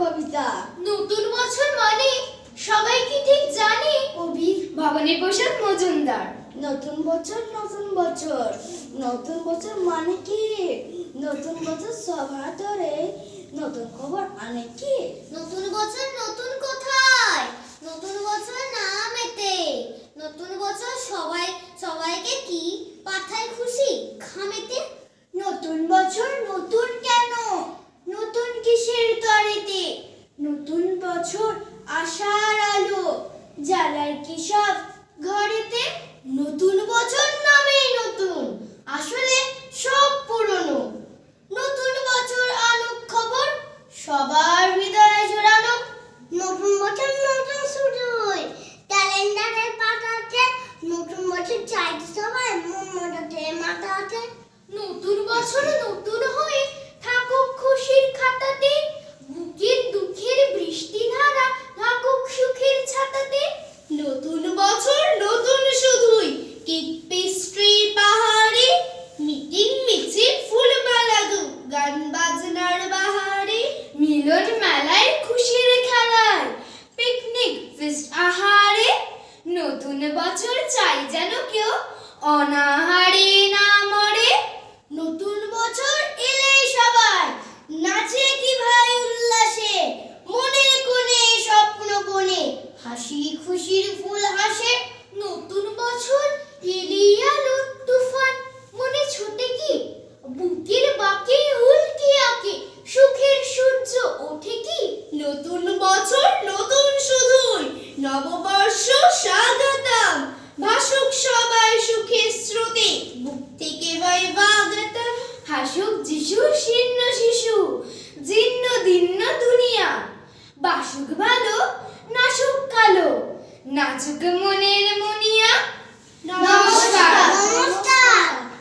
কবিতা। নতুন বছর মানে সবাই কি ঠিক জানে? কবি ভবানী প্রসাদ মজুমদার। নতুন বছর নতুন বছর। নতুন বছর মানে কি? নতুন বছর সভা ধরে নতুন খবর আনে কি? নতুন বছর নতুন কোথায় নতুন বছর নাম এতে নতুন বছর সবাই সবাইকে কি? পাঠায় খুশি খামেতে নতুন বছর বছর আশার আলো জ্বালার কি সব ঘরেতে নতুন বছর নামেই নতুন আসলে সব পুরনো নতুন বছর আনুক খবর সবার হৃদয়ে জোড়ানো নতুন বছর নতুন শুরুই ক্যালেন্ডারে পাঠাতে নতুন বছর চাইতে সবাই মন মোটাতে মাথাতে নতুন বছর নতুন হয়ে থাকুক খুশির খাতাতে বুকের দুঃখের বৃষ্টি ধারা থাকুক সুখের ছাতাতে নতুন বছর নতুন শুধুই কেক পেস্ট্রি পাহাড়ে মিটিং মিছিল ফুলমালা গো- গান বাজনার বাহারে মিলন মেলায় খুশির খেলায় পিকনিক ফিস্ট আহারে নতুন বছর চাই যেন কেউ অনাহারে না মরে। নতুন বছর এলেই সবাই নাচে কি ভাই উল্লাসে, মনে কোণে, স্বপ্ন কোণে, হাসি খুশির ফুল হাসে। নতুন বছর এলি আলো তুফান, মনে ছোটে কি? বুকের বাকে উল্কি আঁকে, সুখের সূর্য ওঠে কি? নতুন বছর নতুন শুধুই নববর্ষ স্বাগতম ভাসুক সবাই সুখে স্রোতে, মুক্তি কে ভয় বাগতম হাসুক যিশু, শীর্ণ শিশু, জীর্ণ দীর্ণ দুনিয়া। বাসুক ভালো, নাসুক কালো, নাচুক মনের মনি